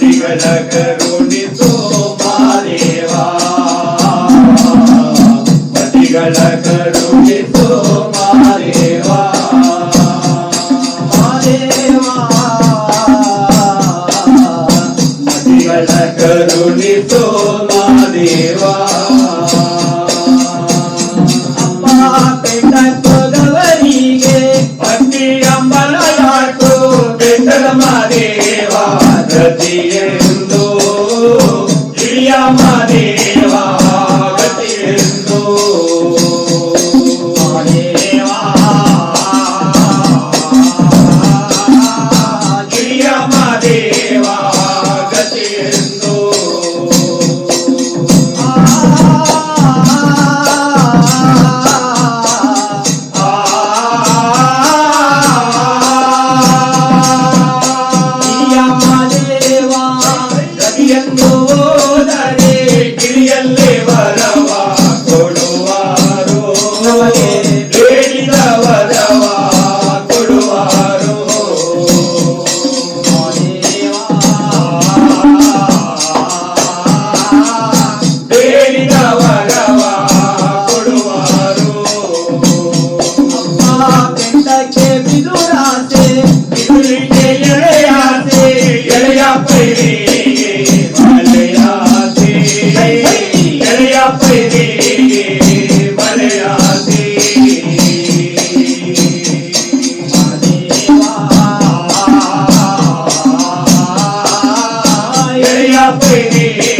दिगण करुणितो मारेवा। दिगण करुणितो मारेवा। करुणितो मारेवा। अम्मा पेट तोलवरीगे पट्टी अंबल याटो पेटल मारे। సతియంతో ప్రియమా ಕಿರಿಯನ್ನು ಓದರೆ ಕಿರಿಯಲ್ಲೇ ವರವ ಕೊಡುವಾರೋ ಬೇಡಿದ ವರವ ಕೊಡುವಾರೋ ಬೇಡಿದ ವರವ ಕೊಡುವಾರೋ ಅಪ್ಪ ಕೆಂಡಕ್ಕೆ ಬಿದುರಾತೆ ಬಿದುರಿಗೆ Baby.